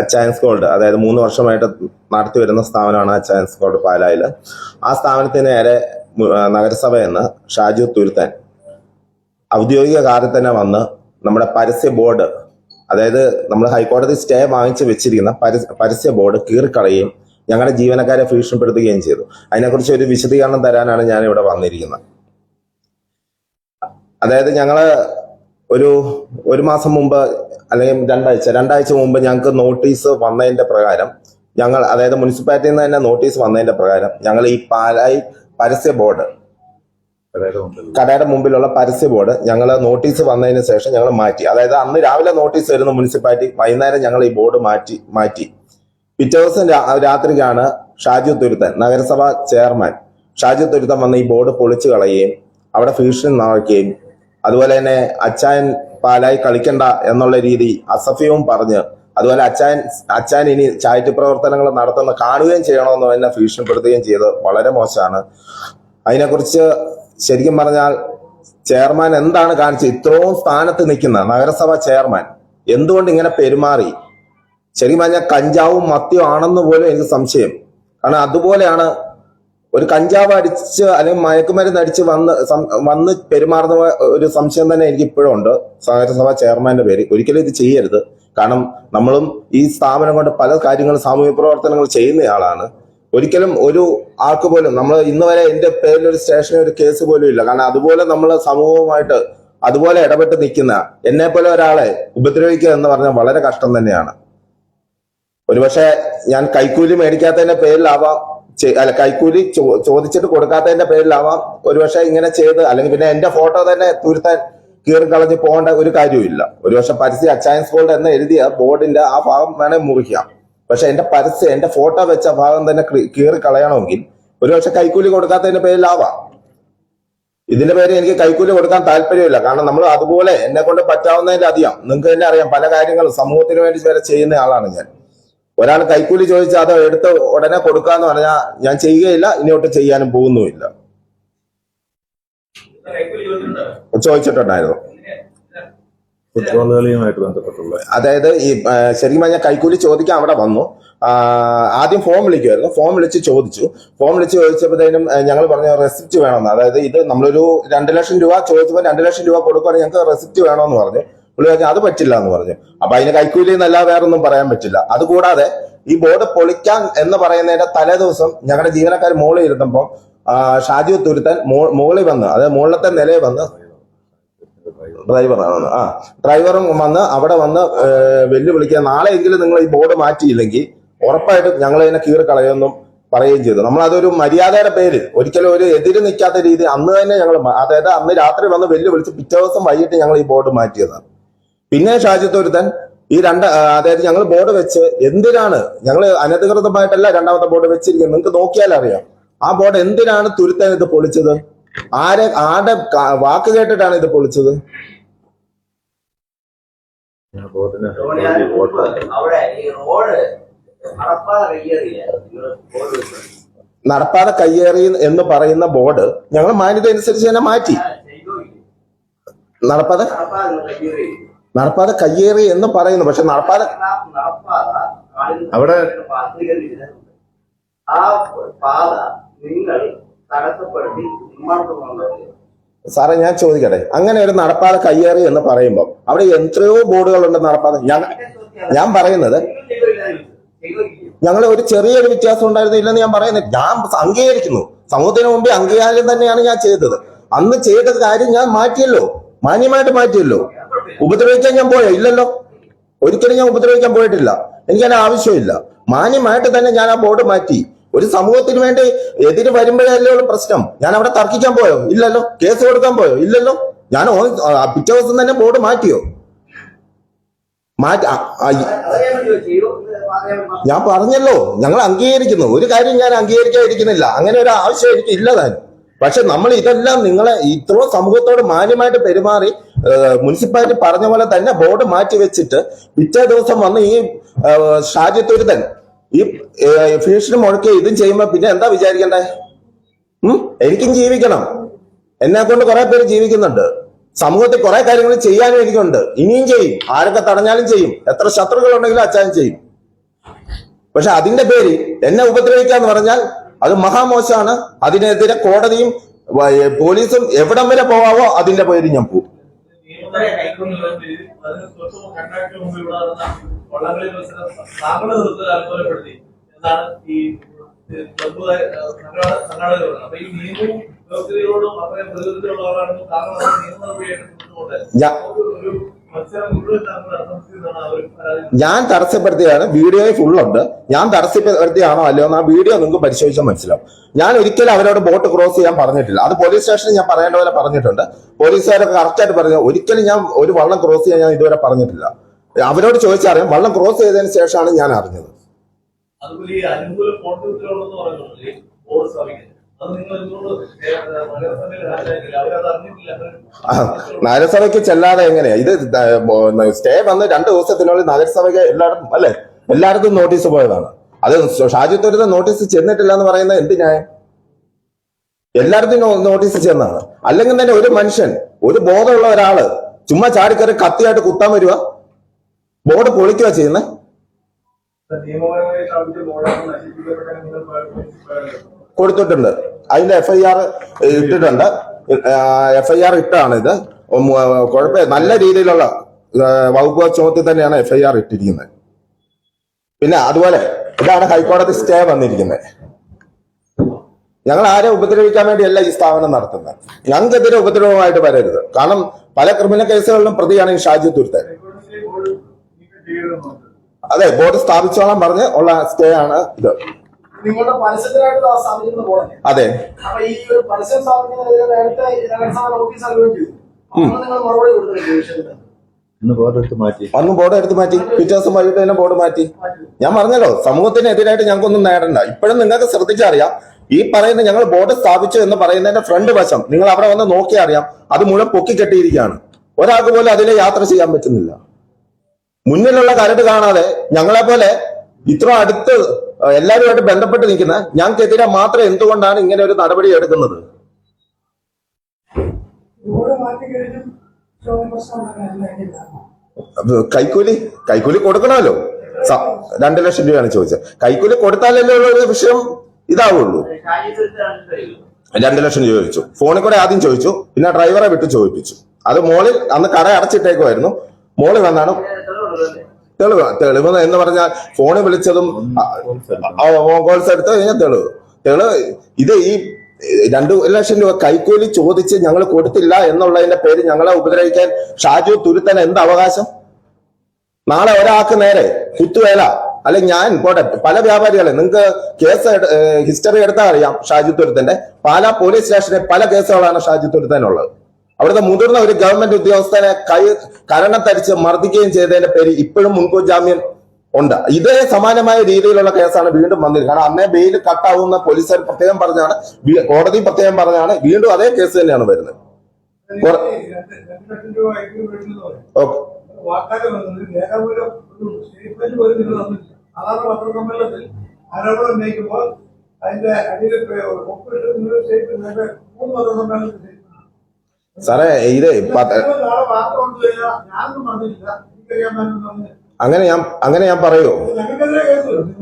Achayans gold അതായത് മൂന്ന് വർഷമായിട്ട് നടത്തി വരുന്ന സ്ഥാപനമാണ് അച്ചായൻസ് ഗോൾഡ് പാലായിൽ. ആ സ്ഥാപനത്തിന് നേരെ നഗരസഭ എന്ന് ഷാജു തുരുത്താൻ ഔദ്യോഗിക കാറിൽ തന്നെ വന്ന് നമ്മുടെ പരസ്യ ബോർഡ് അതായത് നമ്മൾ ഹൈക്കോടതി സ്റ്റേ വാങ്ങിച്ച് വെച്ചിരിക്കുന്ന പരസ്യ ബോർഡ് കീറിക്കളയുകയും ഞങ്ങളുടെ ജീവനക്കാരെ ഭീഷണിപ്പെടുത്തുകയും ചെയ്തു. അതിനെക്കുറിച്ച് ഒരു വിശദീകരണം തരാനാണ് ഞാൻ ഇവിടെ വന്നിരിക്കുന്നത്. അതായത് ഞങ്ങൾ ഒരു ഒരു മാസം മുമ്പ് അല്ലെങ്കിൽ രണ്ടാഴ്ച രണ്ടാഴ്ച മുമ്പ് ഞങ്ങൾക്ക് നോട്ടീസ് വന്നതിന്റെ പ്രകാരം ഞങ്ങൾ അതായത് മുനിസിപ്പാലിറ്റിയിൽ നിന്ന് തന്നെ നോട്ടീസ് വന്നതിന്റെ പ്രകാരം ഞങ്ങൾ ഈ പാലായി പരസ്യ ബോർഡ് കടയുടെ മുമ്പിലുള്ള പരസ്യ ബോർഡ് ഞങ്ങൾ നോട്ടീസ് വന്നതിന് ശേഷം ഞങ്ങൾ മാറ്റി. അതായത് അന്ന് രാവിലെ നോട്ടീസ് വരുന്ന മുനിസിപ്പാലിറ്റി വൈകുന്നേരം ഞങ്ങൾ ഈ ബോർഡ് മാറ്റി മാറ്റി. പിറ്റേ ദിവസം രാത്രിക്കാണ് ഷാജു തുരുത്തൻ നഗരസഭ ചെയർമാൻ ഷാജു തുരുത്തൻ വന്ന് ഈ ബോർഡ് പൊളിച്ചു കളയുകയും അവിടെ ഭീഷണി നടക്കുകയും അതുപോലെ തന്നെ അച്ചായൻ പാലായി കളിക്കണ്ട എന്നുള്ള രീതി അസഫ്യവും പറഞ്ഞ് അതുപോലെ അച്ചായൻ അച്ചായൻ ഇനി ചാരിറ്റി പ്രവർത്തനങ്ങൾ നടത്തുന്ന കാണുകയും ചെയ്യണമെന്ന് തന്നെ ഭീഷണിപ്പെടുത്തുകയും ചെയ്തത് വളരെ മോശമാണ്. അതിനെക്കുറിച്ച് ശരിക്കും പറഞ്ഞാൽ ചെയർമാൻ എന്താണ് കാണിച്ചത്? ഇത്രയും സ്ഥാനത്ത് നിൽക്കുന്ന നഗരസഭ ചെയർമാൻ എന്തുകൊണ്ട് ഇങ്ങനെ പെരുമാറി? ശരിക്കും പറഞ്ഞാൽ കഞ്ചാവും മദ്യവും ആണെന്ന് പോലും എനിക്ക് സംശയം. കാരണം അതുപോലെയാണ് ഒരു കഞ്ചാവ് അടിച്ച് അല്ലെങ്കിൽ മയക്കുമരുന്ന് അടിച്ച് വന്ന് വന്ന് പെരുമാറുന്ന ഒരു സംശയം തന്നെ എനിക്ക് ഇപ്പോഴും ഉണ്ട്. നഗരസഭ ചെയർമാന്റെ പേര്. ഒരിക്കലും ഇത് ചെയ്യരുത്. കാരണം നമ്മളും ഈ സ്ഥാപനം കൊണ്ട് പല കാര്യങ്ങളും സാമൂഹ്യ പ്രവർത്തനങ്ങൾ ചെയ്യുന്നയാളാണ്. ഒരിക്കലും ഒരു ആൾക്ക് പോലും നമ്മൾ ഇന്ന് വരെ എന്റെ പേരിൽ ഒരു സ്റ്റേഷനിൽ ഒരു കേസ് പോലും ഇല്ല. കാരണം അതുപോലെ നമ്മൾ സമൂഹവുമായിട്ട് അതുപോലെ ഇടപെട്ട് നിൽക്കുന്ന എന്നെ പോലെ ഒരാളെ ഉപദ്രവിക്കുക എന്ന് പറഞ്ഞാൽ വളരെ കഷ്ടം തന്നെയാണ്. ഒരുപക്ഷെ ഞാൻ കൈക്കൂലി മേടിക്കാത്തതിന്റെ പേരിലാവാം അല്ല കൈക്കൂലി ചോദിച്ചിട്ട് കൊടുക്കാത്തതിന്റെ പേരിലാവാം ഒരുപക്ഷെ ഇങ്ങനെ ചെയ്ത് അല്ലെങ്കിൽ പിന്നെ എന്റെ ഫോട്ടോ തന്നെ തുരുത്താൻ കീറി കളഞ്ഞ് പോകേണ്ട ഒരു കാര്യമില്ല ഒരുപക്ഷെ പരസ്യ അച്ചായൻസ് ഗോൾഡ് എന്ന് എഴുതിയ ബോർഡിന്റെ ആ ഭാഗം വേണേ മുറിക്കാം. പക്ഷെ എന്റെ പരസ്യം എന്റെ ഫോട്ടോ വെച്ച ഭാഗം തന്നെ കീറി കളയണമെങ്കിൽ ഒരുപക്ഷെ കൈക്കൂലി കൊടുക്കാത്തതിന്റെ പേരിലാവാം ഇതിന്റെ പേര് എനിക്ക് കൈക്കൂലി കൊടുക്കാൻ താല്പര്യമില്ല. കാരണം നമ്മൾ അതുപോലെ എന്നെ കൊണ്ട് പറ്റാവുന്നതിന്റെ അധികം. നിങ്ങൾക്ക് തന്നെ അറിയാം പല കാര്യങ്ങളും സമൂഹത്തിന് വേണ്ടി വരെ ചെയ്യുന്ന ആളാണ് ഞാൻ. ഒരാൾ കൈക്കൂലി ചോദിച്ചാൽ അത് എടുത്ത് ഉടനെ കൊടുക്കാന്ന് പറഞ്ഞാൽ ഞാൻ ചെയ്യുകയില്ല ഇനിയോട്ട് ചെയ്യാനും പോകുന്നുമില്ല. ചോദിച്ചിട്ടുണ്ടായിരുന്നു. ബന്ധപ്പെട്ടുള്ള അതായത് ഈ ശരിക്കും പറഞ്ഞാൽ കൈക്കൂലി ചോദിക്കാൻ അവിടെ വന്നു. ആദ്യം ഫോം വിളിക്കുമായിരുന്നു ഫോം വിളിച്ച് ചോദിച്ചു. ഫോം വിളിച്ച് ചോദിച്ചപ്പോഴത്തേനും ഞങ്ങൾ പറഞ്ഞ റെസിപ്റ്റ് വേണമെന്ന്. അതായത് ഇത് നമ്മളൊരു രണ്ട് ലക്ഷം രൂപ ചോദിച്ചപ്പോൾ രണ്ട് ലക്ഷം രൂപ കൊടുക്കുകയാണെങ്കിൽ ഞങ്ങൾക്ക് റെസിപ്റ്റ് വേണമെന്ന് പറഞ്ഞു. പുള്ളി പറഞ്ഞു അത് പറ്റില്ല എന്ന് പറഞ്ഞു. അപ്പൊ അതിന് കൈക്കൂലി എന്നല്ല വേറൊന്നും പറയാൻ പറ്റില്ല. അതുകൂടാതെ ഈ ബോർഡ് പൊളിക്കാൻ എന്ന് പറയുന്നതിന്റെ തലേ ദിവസം ഞങ്ങളുടെ ജീവനക്കാർ മുകളിൽ ഇരുത്തുമ്പോൾ ഷാജി തുരുത്തൻ മുകളിൽ വന്ന് അതായത് മുകളിലത്തെ നിലയിൽ വന്ന് ഡ്രൈവറാണ്. ആ ഡ്രൈവറും വന്ന് അവിടെ വന്ന് വെല്ലുവിളിക്കുക. നാളെയെങ്കിലും നിങ്ങൾ ഈ ബോർഡ് മാറ്റിയില്ലെങ്കിൽ ഉറപ്പായിട്ടും ഞങ്ങൾ ഇതിനെ കീറി കളയുമെന്നും പറയുകയും ചെയ്തു. നമ്മൾ അതൊരു മര്യാദയുടെ പേര് ഒരിക്കലും ഒരു എതിര് നിൽക്കാത്ത രീതി അന്ന് തന്നെ ഞങ്ങൾ അതായത് അന്ന് രാത്രി വന്ന് വെല്ലുവിളിച്ച് പിറ്റേ ദിവസം വൈകിട്ട് ഞങ്ങൾ ഈ ബോർഡ് മാറ്റിയതാണ്. പിന്നെ ഷാജിത്തൊരുത്തൻ ഈ രണ്ട് അതായത് ഞങ്ങൾ ബോർഡ് വെച്ച് എന്തിനാണ് ഞങ്ങൾ അനധികൃതമായിട്ടല്ല രണ്ടാമത്തെ ബോർഡ് വെച്ചിരിക്കുന്നത്. നിങ്ങൾക്ക് നോക്കിയാൽ അറിയാം. ആ ബോർഡ് എന്തിനാണ് തുരുത്തൻ ഇത് പൊളിച്ചത്? ആരെ ആരുടെ വാക്ക് കേട്ടിട്ടാണ് ഇത് പൊളിച്ചത്? ബോർഡിന് അവിടെ ഈ റോഡ് നടപ്പാതെ കയ്യേറി എന്ന് പറയുന്ന ബോർഡ് ഞങ്ങൾ മാന്യത അനുസരിച്ച് തന്നെ മാറ്റി? നടപ്പാതെ? നടപ്പാതെ കയ്യേറി എന്ന് പറയുന്നു. പക്ഷെ നടപ്പാതെ അവിടെ ആ പാത നിങ്ങൾ തടസ്സപ്പെടുത്തി നിർമ്മാണത്തിൽ കൊണ്ടുവരിക സാറേ ഞാൻ ചോദിക്കട്ടെ. അങ്ങനെ ഒരു നടപ്പാത കയ്യേറി എന്ന് പറയുമ്പോൾ അവിടെ എത്രയോ ബോർഡുകളുണ്ട് നടപ്പാത. ഞാൻ ഞാൻ പറയുന്നത്? ഞങ്ങൾ ഒരു ചെറിയൊരു വ്യത്യാസം ഉണ്ടായിരുന്നില്ലെന്ന് ഞാൻ പറയുന്നത്. ഞാൻ അംഗീകരിക്കുന്നു. സമൂഹത്തിന് മുമ്പേ അംഗീകാരം തന്നെയാണ് ഞാൻ ചെയ്തത്. അന്ന് ചെയ്ത കാര്യം ഞാൻ മാറ്റിയല്ലോ. മാന്യമായിട്ട് മാറ്റിയല്ലോ. ഉപദ്രവിക്കാൻ ഞാൻ പോയോ? ഇല്ലല്ലോ. ഒരിക്കലും ഞാൻ ഉപദ്രവിക്കാൻ പോയിട്ടില്ല. എനിക്ക് അതിന് ആവശ്യമില്ല. മാന്യമായിട്ട് തന്നെ ഞാൻ ആ ബോർഡ് മാറ്റി. ഒരു സമൂഹത്തിന് വേണ്ടി എതിര് വരുമ്പോഴല്ലേ ഉള്ള പ്രശ്നം. ഞാൻ അവിടെ തർക്കിക്കാൻ പോയോ? ഇല്ലല്ലോ. കേസ് കൊടുക്കാൻ പോയോ? ഇല്ലല്ലോ. ഞാൻ പിറ്റേ ദിവസം തന്നെ ബോർഡ് മാറ്റിയോ? മാറ്റി ഞാൻ പറഞ്ഞല്ലോ. ഞങ്ങൾ അംഗീകരിക്കുന്നു. ഒരു കാര്യം ഞാൻ അംഗീകരിക്കാതിരിക്കുന്നില്ല. അങ്ങനെ ഒരു ആവശ്യം എനിക്ക് ഇല്ല താൻ. പക്ഷെ നമ്മൾ ഇതെല്ലാം നിങ്ങളെ ഇത്രയും സമൂഹത്തോട് മാന്യമായിട്ട് പെരുമാറി മുനിസിപ്പാലിറ്റി പറഞ്ഞ പോലെ തന്നെ ബോർഡ് മാറ്റി വെച്ചിട്ട് പിറ്റേ ദിവസം വന്ന് ഈ ഷാജി തുരുതൻ ഈ ഫീഷിന് മുഴക്കി ഇതും ചെയ്യുമ്പോ പിന്നെ എന്താ വിചാരിക്കണ്ടേ? എനിക്കും ജീവിക്കണം. എന്നെ കൊണ്ട് കുറെ പേര് ജീവിക്കുന്നുണ്ട്. സമൂഹത്തിൽ കുറെ കാര്യങ്ങൾ ചെയ്യാനും എനിക്കുണ്ട്. ഇനിയും ചെയ്യും. ആരൊക്കെ തടഞ്ഞാലും ചെയ്യും. എത്ര ശത്രുക്കൾ ഉണ്ടെങ്കിലും അച്ചാനും ചെയ്യും. പക്ഷെ അതിന്റെ പേര് എന്നെ ഉപദ്രവിക്കാന്ന് പറഞ്ഞാൽ അത് മഹാമോശമാണ്. അതിനെതിരെ കോടതിയും പോലീസും എവിടം വരെ പോവാവോ അതിന്റെ പേര് ഞാൻ പോകും. നിയമത്തെ കൈക്കൊണ്ടുള്ള പേരിൽ അതിന് തൊട്ട് രണ്ടാഴ്ച മുമ്പ് ഇവിടെ നടന്ന വള്ളംകളി മത്സരം താങ്കളുടെ നേതൃത്വത്തിൽ അലങ്കോലപ്പെടുത്തി എന്നാണ് ഈ സംഘാടകർ അപ്പൊ ഈ നിയമവും വ്യവസ്ഥകളോടും അത്രയും പ്രതിബദ്ധതയുള്ളവരാണെന്നും താങ്കൾ നിയമ നടപടിയായിട്ട് മുന്നോട്ട് ഒരു ഞാൻ തടസ്സപ്പെടുത്തിയാണ് വീഡിയോ ഫുള്ളുണ്ട് ഞാൻ തടസ്സപ്പെടുത്തിയാണോ അല്ലയോ എന്ന് ആ വീഡിയോ നിങ്ങൾക്ക് പരിശോധിച്ചാൽ മനസ്സിലാവും. ഞാൻ ഒരിക്കലും അവരോട് ബോട്ട് ക്രോസ് ചെയ്യാൻ പറഞ്ഞിട്ടില്ല. അത് പോലീസ് സ്റ്റേഷനിൽ ഞാൻ പറയേണ്ട പോലെ പറഞ്ഞിട്ടുണ്ട്. പോലീസുകാരൊക്കെ കറക്റ്റായിട്ട് പറഞ്ഞു. ഒരിക്കലും ഞാൻ ഒരു വള്ളം ക്രോസ് ചെയ്യാൻ ഞാൻ ഇതുവരെ പറഞ്ഞിട്ടില്ല. അവരോട് ചോദിച്ചറിയാം. വള്ളം ക്രോസ് ചെയ്തതിന് ശേഷമാണ് ഞാൻ അറിഞ്ഞത്. അതുപോലെ നഗരസഭയ്ക്ക് ചെല്ലാതെ എങ്ങനെയാ? ഇത് സ്റ്റേ വന്ന് രണ്ട് ദിവസത്തിനുള്ളിൽ നഗരസഭയ്ക്ക് എല്ലായിടത്തും അല്ലെ? എല്ലായിടത്തും നോട്ടീസ് പോയതാണ്. അത് ഷാജി ഷാജിത്തൊരുത്ത നോട്ടീസ് ചെന്നിട്ടില്ല എന്ന് പറയുന്നത് എന്ത് ന്യായം? എല്ലായിടത്തും നോട്ടീസ് ചെന്നാണ്. അല്ലെങ്കിൽ തന്നെ ഒരു മനുഷ്യൻ ഒരു ബോധമുള്ള ഒരാൾ ചുമ്മാ ചാടിക്കറി കത്തിയായിട്ട് കുത്താൻ വരുക ബോർഡ് പൊളിക്കുക ചെയ്യുന്നത് നിയമപരമായി കൊടുത്തിട്ടുണ്ട്. അതിന്റെ എഫ് ഐ ആർ ഇട്ടിട്ടുണ്ട്. എഫ് ഐ ആർ ഇട്ടാണ് ഇത് കുഴപ്പമില്ല. നല്ല രീതിയിലുള്ള വകുപ്പ് ചുമത്തി തന്നെയാണ് എഫ് ഐ ആർ ഇട്ടിരിക്കുന്നത്. പിന്നെ അതുപോലെ ഇതാണ് ഹൈക്കോടതി സ്റ്റേ വന്നിരിക്കുന്നത്. ഞങ്ങൾ ആരെ ഉപദ്രവിക്കാൻ വേണ്ടിയല്ല ഈ സ്ഥാപനം നടത്തുന്നത്. ഞങ്ങൾക്കെതിരെ ഉപദ്രവമായിട്ട് വരരുത്. കാരണം പല ക്രിമിനൽ കേസുകളിലും പ്രതിയാണ് ഈ ഷാജി തുരുത്തൻ. അതെ ബോർഡ് സ്ഥാപിച്ചോളാൻ പറഞ്ഞ് ഉള്ള സ്റ്റേ ആണ് ഇത്. നിങ്ങളുടെ പരസ്യത്തിനായിട്ട് ആ സ്ഥാപിക്കുന്ന ബോർഡല്ലേ അതെ. അപ്പൊ ഈ ഒരു പരസ്യം സ്ഥാപിക്കുന്നതിനെതിരെ നേരത്തെ നഗരസഭ ഓഫീസ് നൽകുകയും ചെയ്തു. അന്ന് നിങ്ങൾ മറുപടി കൊടുത്തിട്ടുണ്ട് അന്ന് ബോർഡ് എടുത്ത് മാറ്റി. പിറ്റേ ദിവസം വൈകിട്ട് തന്നെ ബോർഡ് മാറ്റി. ഞാൻ പറഞ്ഞല്ലോ സമൂഹത്തിനെതിരായിട്ട് ഞങ്ങൾക്കൊന്നും നേടണ്ട. ഇപ്പോഴും നിങ്ങൾക്ക് ശ്രദ്ധിച്ചറിയാം ഈ പറയുന്ന ഞങ്ങൾ ബോർഡ് സ്ഥാപിച്ചു എന്ന് പറയുന്നതിന്റെ ഫ്രണ്ട് വശം നിങ്ങൾ അവിടെ വന്ന് നോക്കിയാൽ അറിയാം അത് മുഴുവൻ പൊക്കി കെട്ടിയിരിക്കുകയാണ്. ഒരാൾക്ക് പോലും അതിലെ യാത്ര ചെയ്യാൻ പറ്റുന്നില്ല. മുന്നിലുള്ള കരട് കാണാതെ ഞങ്ങളെ പോലെ ഇത്ര അടുത്ത് എല്ലാവരുമായിട്ട് ബന്ധപ്പെട്ട് നിൽക്കുന്ന ഞങ്ങൾക്കെതിരെ മാത്രം എന്തുകൊണ്ടാണ് ഇങ്ങനെ ഒരു നടപടി എടുക്കുന്നത്? കൈക്കൂലി കൈക്കൂലി കൊടുക്കണമല്ലോ. രണ്ടു ലക്ഷം രൂപയാണ് ചോദിച്ചത്. കൈക്കൂലി കൊടുത്താലല്ലേ ഉള്ള ഒരു വിഷയം ഇതാവുള്ളൂ. രണ്ടു ലക്ഷം രൂപ ചോദിച്ചു. ഫോണിൽ കൂടെ ആദ്യം ചോദിച്ചു. പിന്നെ ഡ്രൈവറെ വിട്ട് ചോദിപ്പിച്ചു. അത് മോളിൽ അന്ന് കട അടച്ചിട്ടേക്കുമായിരുന്നു മോളിൽ വന്നാണ് തെളിവ് തെളിവ് എന്ന് പറഞ്ഞാൽ ഫോണിൽ വിളിച്ചതും കോൾസ് എടുത്ത് കഴിഞ്ഞാൽ തെളിവ്. തെളിവ് ഇത് ഈ രണ്ടു ലക്ഷം രൂപ കൈക്കൂലി ചോദിച്ച് ഞങ്ങൾ കൊടുത്തില്ല എന്നുള്ളതിന്റെ പേര് ഞങ്ങളെ ഉപദ്രവിക്കാൻ ഷാജു തുരുത്തൻ എന്ത് അവകാശം? നാളെ ഒരാൾക്ക് നേരെ കുത്തുവേല. അല്ലെ ഞാൻ പോട്ടെ പല വ്യാപാരികളെ നിങ്ങൾക്ക് കേസ് ഹിസ്റ്ററി എടുത്താൽ അറിയാം ഷാജി തുരുത്തന്റെ പാലാ പോലീസ് സ്റ്റേഷനിൽ പല കേസുകളാണ് ഷാജി തുരുത്തനുള്ളത്. അവിടുത്തെ മുതിർന്ന ഒരു ഗവൺമെന്റ് ഉദ്യോഗസ്ഥനെ കൈ കരണത്തരിച്ച് മർദ്ദിക്കുകയും ചെയ്തതിന്റെ പേര് ഇപ്പോഴും മുൻകൂർ ജാമ്യം ഉണ്ട്. ഇതേ സമാനമായ രീതിയിലുള്ള കേസാണ് വീണ്ടും വന്നത് കാരണം അന്നേ ബെയിൽ കട്ടാവുന്ന പോലീസുകാർ പ്രത്യേകം പറഞ്ഞാണ് കോടതി പ്രത്യേകം പറഞ്ഞാണ് വീണ്ടും അതേ കേസ് തന്നെയാണ് വരുന്നത്. ഓക്കെ. അതിന്റെ. സാറേ ഇത് അങ്ങനെ ഞാൻ അങ്ങനെ ഞാൻ പറയോ. നിങ്ങൾക്ക് എതിരെ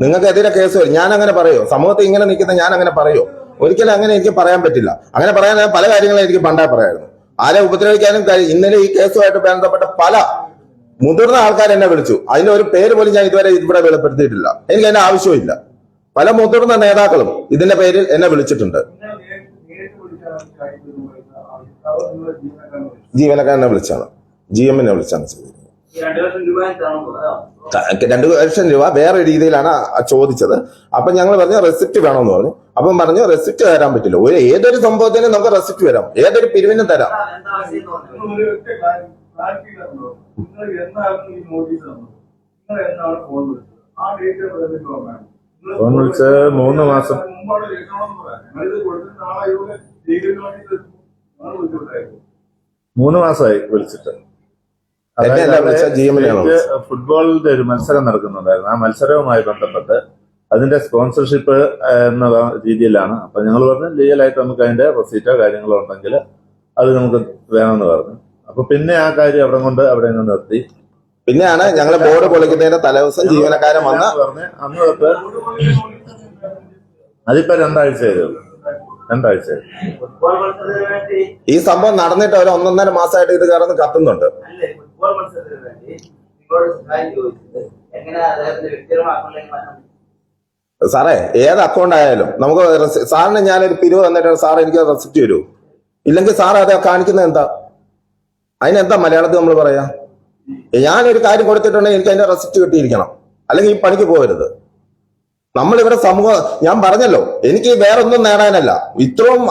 നിങ്ങൾക്കെതിരെ കേസ് വരും. ഞാൻ അങ്ങനെ പറയോ. സമൂഹത്തിൽ ഇങ്ങനെ നിൽക്കുന്ന ഞാൻ അങ്ങനെ പറയോ. ഒരിക്കലും അങ്ങനെ എനിക്ക് പറയാൻ പറ്റില്ല. അങ്ങനെ പറയാൻ പല കാര്യങ്ങളും എനിക്ക് പണ്ടേ പറയായിരുന്നു. ആരെ ഉപദ്രവിക്കാനും കഴിയും ഇന്നലെ ഈ കേസുമായിട്ട് ബന്ധപ്പെട്ട പല മുതിർന്ന ആൾക്കാർ എന്നെ വിളിച്ചു. അതിന്റെ ഒരു പേര് പോലും ഞാൻ ഇതുവരെ ഇവിടെ വെളിപ്പെടുത്തിയിട്ടില്ല. എനിക്ക് അതിന്റെ ആവശ്യമില്ല പല മുതിർന്ന നേതാക്കളും ഇതിന്റെ പേരിൽ എന്നെ വിളിച്ചിട്ടുണ്ട്. ജീവനക്കാരനെ വിളിച്ചാണ്. ജി എമ്മിനെ വിളിച്ചാണ് ചെയ്തത്. രണ്ടു ലക്ഷം രൂപ തരണം രണ്ടു ലക്ഷം രൂപ വേറെ രീതിയിലാണ് ചോദിച്ചത്. അപ്പൊ ഞങ്ങൾ പറഞ്ഞു റെസിപ്റ്റ് വേണമെന്ന് പറഞ്ഞു. അപ്പം പറഞ്ഞു റെസിപ്റ്റ് തരാൻ പറ്റില്ല. ഒരു ഏതൊരു സംഭവത്തിനും നമുക്ക് റെസിപ്റ്റ് വരാം ഏതൊരു പിരിവിനും തരാം. ഫോൺ വിളിച്ച് മൂന്ന് മാസം. മൂന്ന് മാസമായി വിളിച്ചിട്ട്. ഫുട്ബോളിന്റെ ഒരു മത്സരം നടക്കുന്നുണ്ടായിരുന്നു. ആ മത്സരവുമായി ബന്ധപ്പെട്ട് അതിന്റെ സ്പോൺസർഷിപ്പ് എന്ന രീതിയിലാണ്. അപ്പൊ ഞങ്ങൾ പറഞ്ഞു ലീഗലായിട്ട് നമുക്ക് അതിന്റെ റെസീറ്റോ കാര്യങ്ങളോ ഉണ്ടെങ്കിൽ അത് നമുക്ക് വേണമെന്ന് പറഞ്ഞു. അപ്പൊ പിന്നെ ആ കാര്യം അവിടെ കൊണ്ട് അവിടെ നിന്ന് നിർത്തി. പിന്നെയാണ് ഞങ്ങൾ ബോർഡ് പൊളിക്കുന്നതിന്റെ തലേദിവസം ജീവനക്കാരൻ വന്ന് പറഞ്ഞ് അന്ന് തൊട്ട് അതിപ്പോ രണ്ടാഴ്ച രണ്ടാഴ്ച. ഈ സംഭവം നടന്നിട്ട് ഒരു ഒന്നൊന്നര മാസമായിട്ട് ഇത് കയറുന്ന കത്തുന്നുണ്ട്. സാറേ ഏത് അക്കൗണ്ട് ആയാലും നമുക്ക് സാറിന് ഞാനൊരു പിരിവ് തന്നിട്ട് സാർ എനിക്ക് റെസിപ്റ്റ് തരൂ. ഇല്ലെങ്കിൽ സാർ അത് കാണിക്കുന്നത് എന്താ? അതിനെന്താ മലയാളത്തിൽ നമ്മൾ പറയാ? ഞാനൊരു കാര്യം കൊടുത്തിട്ടുണ്ടെങ്കിൽ എനിക്ക് അതിന്റെ റെസിപ്റ്റ് കിട്ടിയിരിക്കണം. അല്ലെങ്കിൽ ഈ പണിക്ക് പോകരുത്. നമ്മളിവിടെ സമൂഹ ഞാൻ പറഞ്ഞല്ലോ എനിക്ക് വേറൊന്നും നേടാനല്ല. ഇത്രയും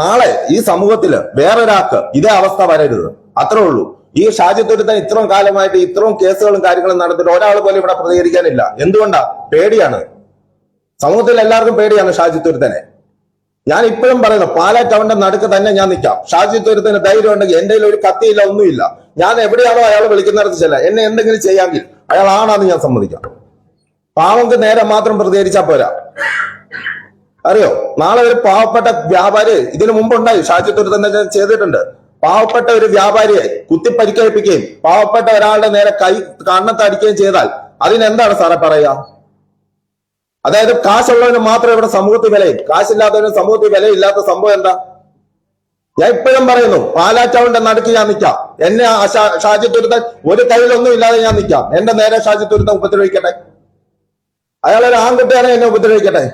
നാളെ ഈ സമൂഹത്തിൽ വേറൊരാൾക്ക് ഇതേ അവസ്ഥ വരരുത്. അത്രേ ഉള്ളൂ. ഈ ഷാജിത്തുരുത്തൻ ഇത്രയും കാലമായിട്ട് ഇത്രയും കേസുകളും കാര്യങ്ങളും നടന്നിട്ട് ഒരാൾ പോലും ഇവിടെ പ്രതികരിക്കാനില്ല. എന്തുകൊണ്ടാ? പേടിയാണ്. സമൂഹത്തിൽ എല്ലാവർക്കും പേടിയാണ് ഷാജിത്തുരുത്തനെ. ഞാൻ ഇപ്പോഴും പറയുന്നു പാലാ ടൗണിന്റെ നടുക്ക് തന്നെ ഞാൻ നിൽക്കാം ഷാജിത്തുരുത്തിന് ധൈര്യം ഉണ്ടെങ്കിൽ എന്റെ ഒരു കത്തിയില്ല ഒന്നുമില്ല. ഞാൻ എവിടെയാണോ അയാൾ വിളിക്കുന്നിടത്ത് ചെല്ലാം എന്നെ എന്തെങ്കിലും ചെയ്യാമെങ്കിൽ അയാൾ ആണാന്ന് ഞാൻ സമ്മതിക്കാം. പാവങ്ങൾക്ക് നേരെ മാത്രം പ്രതികരിച്ചാൽ പോരാ. അറിയോ? നാളെ ഒരു പാവപ്പെട്ട വ്യാപാരി ഇതിനു മുമ്പുണ്ടായി. ഷാജിത്തൂർ തന്നെ ചെയ്തിട്ടുണ്ട്. പാവപ്പെട്ട ഒരു വ്യാപാരിയെ കുത്തി പരിക്കേൽപ്പിക്കുകയും പാവപ്പെട്ട ഒരാളുടെ നേരെ കൈ കണ്ണത്തടിക്കുകയും ചെയ്താൽ അതിനെന്താണ് സാറെ പറയാ? അതായത് കാശുള്ളവന് മാത്രമേ ഇവിടെ സമൂഹത്തിൽ വിലയും കാശില്ലാത്തവന് സമൂഹത്തിൽ വിലയില്ലാത്ത സംഭവം എന്താ? ഞാൻ ഇപ്പോഴും പറയുന്നു പാലാറ്റൗണിന്റെ നടുക്ക് ഞാൻ നിൽക്കാം എന്നെ ഷാജി ഒരു കയ്യിലൊന്നും ഇല്ലാതെ ഞാൻ നിൽക്കാം എന്റെ നേരെ ഷാജി ഉപദ്രവിക്കട്ടെ. അയാളൊരു ആൺകുട്ടിയാണ് എന്നെ ഉപദ്രവിക്കട്ടെ?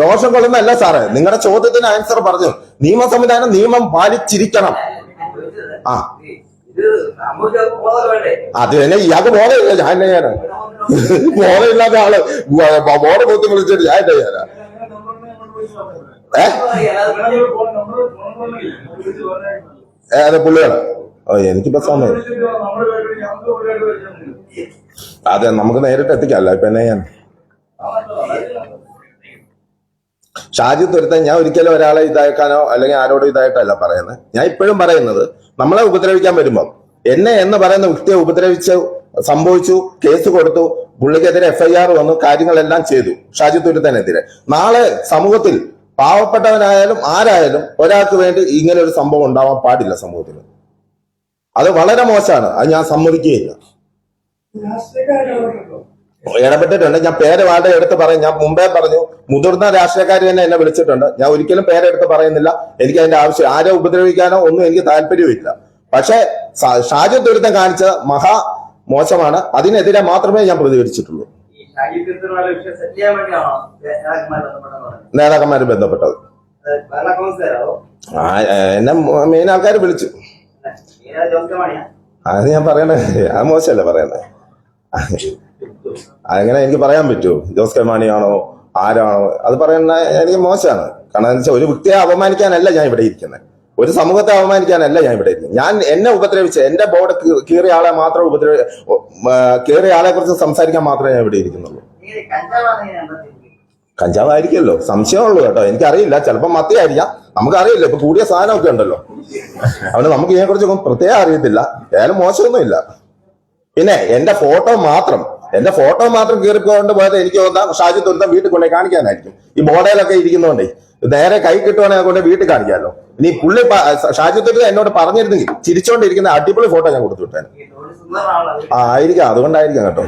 ദോഷം കൊള്ളുന്നല്ല സാറേ. നിങ്ങളുടെ ചോദ്യത്തിന് ആൻസർ പറഞ്ഞു. നിയമ സംവിധാനം നിയമം പാലിച്ചിരിക്കണം. ആ. അത് തന്നെ ഇയാൾക്ക് ബോധമില്ല ഞാൻ എന്നാ ചെയ്യാനാ. ബോധമില്ലാത്ത ആൾ. ബോധ കൊത്തി വിളിച്ചിട്ട് ഞാൻ എന്നെ ചെയ്യാനാ. ഏ, അതെ പുള്ളിയാണ് ഓ എനിക്കിപ്പോ സമയം. അതെ നമുക്ക് നേരിട്ട് എത്തിക്കാമല്ലോ. ഇപ്പൊ എന്നെ ഞാൻ ഷാജി തുരുത്തൻ ഞാൻ ഒരിക്കലും ഒരാളെ ഇതാക്കാനോ അല്ലെങ്കിൽ ആരോടും ഇതായിട്ടല്ല പറയുന്നത്. ഞാൻ ഇപ്പോഴും പറയുന്നത് നമ്മളെ ഉപദ്രവിക്കാൻ വരുമ്പം എന്നെ എന്ന് പറയുന്ന വ്യക്തിയെ ഉപദ്രവിച്ച് സംഭവിച്ചു കേസ് കൊടുത്തു പുള്ളിക്കെതിരെ എഫ്ഐആർ വന്നു കാര്യങ്ങളെല്ലാം ചെയ്തു ഷാജി തുരുത്തനെതിരെ. നാളെ സമൂഹത്തിൽ പാവപ്പെട്ടവനായാലും ആരായാലും ഒരാൾക്ക് വേണ്ടി ഇങ്ങനെ ഒരു സംഭവം ഉണ്ടാവാൻ പാടില്ല സമൂഹത്തിൽ അത് വളരെ മോശമാണ്. അത് ഞാൻ സമ്മതിക്കുകയില്ല. ഇടപെട്ടിട്ടുണ്ട് ഞാൻ പേര് വാടെ എടുത്ത് പറയും. ഞാൻ മുമ്പേ പറഞ്ഞു മുതിർന്ന രാഷ്ട്രീയക്കാർ തന്നെ എന്നെ വിളിച്ചിട്ടുണ്ട്. ഞാൻ ഒരിക്കലും പേരെടുത്ത് പറയുന്നില്ല. എനിക്ക് അതിന്റെ ആവശ്യം ആരെ ഉപദ്രവിക്കാനോ ഒന്നും എനിക്ക് താല്പര്യമില്ല പക്ഷേ ഷാജു ദുരിതം കാണിച്ച മഹാ മോശമാണ്. അതിനെതിരെ മാത്രമേ ഞാൻ പ്രതികരിച്ചിട്ടുള്ളൂ. നേതാക്കന്മാർ ബന്ധപ്പെട്ടത്. എന്നെ മെയിൻ ആൾക്കാർ വിളിച്ചു. അത് ഞാൻ പറയണേ അത് മോശമല്ലേ പറയണ്ടേ അങ്ങനെ എനിക്ക് പറയാൻ പറ്റുമോ ജോസ് കെ മാണിയാണോ ആരാണോ? അത് പറയുന്ന എനിക്ക് മോശമാണ്. കാരണം വെച്ചാൽ ഒരു വ്യക്തിയെ അപമാനിക്കാനല്ല ഞാൻ ഇവിടെ ഇരിക്കുന്നത് ഒരു സമൂഹത്തെ അപമാനിക്കാനല്ല ഞാൻ ഇവിടെ ഇരിക്കുന്നത് ഞാൻ എന്നെ ഉപദ്രവിച്ച് എന്റെ ബോർഡ് കീറിയ ആളെ മാത്രം ഉപദ്രവ കീറിയ ആളെ കുറിച്ച് സംസാരിക്കാൻ മാത്രമേ ഞാൻ ഇവിടെ ഇരിക്കുന്നുള്ളൂ. കഞ്ചാവായിരിക്കുമല്ലോ. സംശയമുള്ളൂ കേട്ടോ. എനിക്കറിയില്ല. ചിലപ്പോൾ മത്തിയായിരിക്കാം. നമുക്കറിയില്ല. ഇപ്പൊ കൂടിയ സാധനമൊക്കെ ഉണ്ടല്ലോ. അവന് നമുക്ക് ഇതിനെ കുറിച്ച് പ്രത്യേകം അറിയത്തില്ല. ഏതായാലും മോശമൊന്നുമില്ല. പിന്നെ എന്റെ ഫോട്ടോ മാത്രം. എന്റെ ഫോട്ടോ മാത്രം കീറിക്കൊണ്ട് പോയത് എനിക്ക് തോന്നാം ഷാജി തുരുത്തം വീട്ടിൽ കൊണ്ടേ കാണിക്കാനായിരിക്കും. ഈ ബോർഡേലൊക്കെ ഇരിക്കുന്നതുകൊണ്ടേ നേരെ കൈ കിട്ടുവാണെങ്കിൽ കൊണ്ട് വീട്ടിൽ കാണിക്കാമല്ലോ. ഇനി പുള്ളി ഷാജി തുരുത്തം എന്നോട് പറഞ്ഞിരുന്നെങ്കിൽ ചിരിച്ചോണ്ടിരിക്കുന്ന അടിപൊളി ഫോട്ടോ ഞാൻ കൊടുത്തു വിട്ടേനെ. ആ ആയിരിക്കാം. അതുകൊണ്ടായിരിക്കാം കേട്ടോ.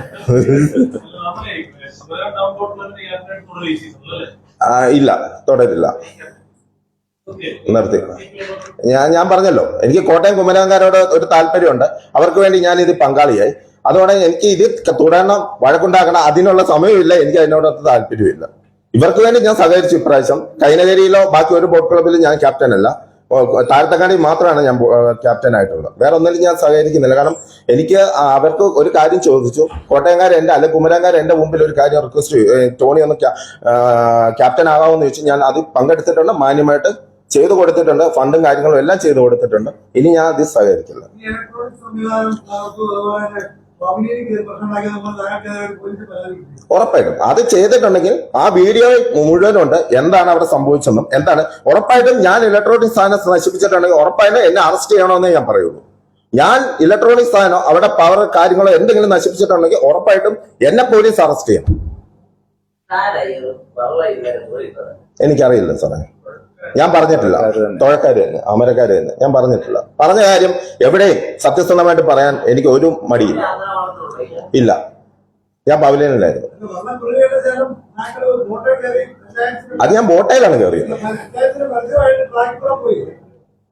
ഇല്ല തുടരില്ല നിർത്തി. ഞാൻ ഞാൻ പറഞ്ഞല്ലോ എനിക്ക് കോട്ടയം കുമരകംകാരോട് ഒരു താല്പര്യമുണ്ട്. അവർക്ക് വേണ്ടി ഞാൻ ഇത് പങ്കാളിയായി. അതുകൊണ്ട് എനിക്ക് ഇത് തുടരണം വഴക്കുണ്ടാക്കണം അതിനുള്ള സമയമില്ല എനിക്ക് അതിനോടൊത്ത് താല്പര്യമില്ല. ഇവർക്ക് വേണ്ടി ഞാൻ സഹകരിച്ചു ഇപ്രാവശ്യം. കൈനകരിയിലോ ബാക്കി ഒരു ബോട്ട് ക്ലബിലും ഞാൻ ക്യാപ്റ്റൻ അല്ല. താഴത്തക്കാടി മാത്രമാണ് ഞാൻ ക്യാപ്റ്റൻ ആയിട്ടുള്ളത്. വേറെ ഒന്നിലും ഞാൻ സഹകരിക്കുന്നില്ല. കാരണം എനിക്ക് അവർക്ക് ഒരു കാര്യം ചോദിച്ചു. കോട്ടയംകാർ എന്റെ അല്ലെ കുമരംകാർ എന്റെ മുമ്പിൽ ഒരു കാര്യം റിക്വസ്റ്റ് ടോണി ഒന്ന് ക്യാപ്റ്റൻ ആകാമെന്ന് ചോദിച്ചു. ഞാൻ അത് പങ്കെടുത്തിട്ടുണ്ട് മാന്യമായിട്ട് ചെയ്തു കൊടുത്തിട്ടുണ്ട് ഫണ്ടും കാര്യങ്ങളും എല്ലാം ചെയ്തു കൊടുത്തിട്ടുണ്ട്. ഇനി ഞാൻ അതിൽ സഹകരിക്കില്ല. ഉറപ്പായിട്ടും. അത് ചെയ്തിട്ടുണ്ടെങ്കിൽ ആ വീഡിയോ മുഴുവനുണ്ട്. എന്താണ് അവിടെ സംഭവിച്ചെന്നും എന്താണ് ഉറപ്പായിട്ടും ഞാൻ ഇലക്ട്രോണിക് സാധനം നശിപ്പിച്ചിട്ടുണ്ടെങ്കിൽ ഉറപ്പായിട്ടും എന്നെ അറസ്റ്റ് ചെയ്യണമെന്നേ ഞാൻ പറയുള്ളൂ. ഞാൻ ഇലക്ട്രോണിക് സാധനം അവിടെ പവർ കാര്യങ്ങളോ എന്തെങ്കിലും നശിപ്പിച്ചിട്ടുണ്ടെങ്കിൽ ഉറപ്പായിട്ടും എന്നെ പോലീസ് അറസ്റ്റ് ചെയ്യണം. എനിക്കറിയില്ല സാറേ. ഞാൻ പറഞ്ഞിട്ടില്ല. തുഴക്കാര് തന്നെ അമരക്കാര് തന്നെ ഞാൻ പറഞ്ഞിട്ടില്ല. പറഞ്ഞ കാര്യം എവിടെയും സത്യസന്ധമായിട്ട് പറയാൻ എനിക്ക് ഒരു മടിയില്ല. ഇല്ല ഞാൻ പവലിയനിലായിരുന്നു. അത് ഞാൻ ബോട്ടയിലാണ് കയറിയത്.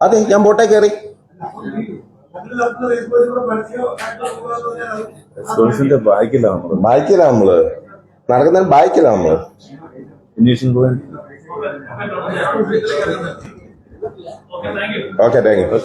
അതെ ഞാൻ ബോട്ടേ കയറി. സ്പോൺസിന്റെ ബാക്കിലാണ് നമ്മൾ ബൈക്കിലാണ് നമ്മൾ. നടക്കുന്നതിന് ബാക്കില്ല നമ്മൾ. Finishing point okay thank you okay thank you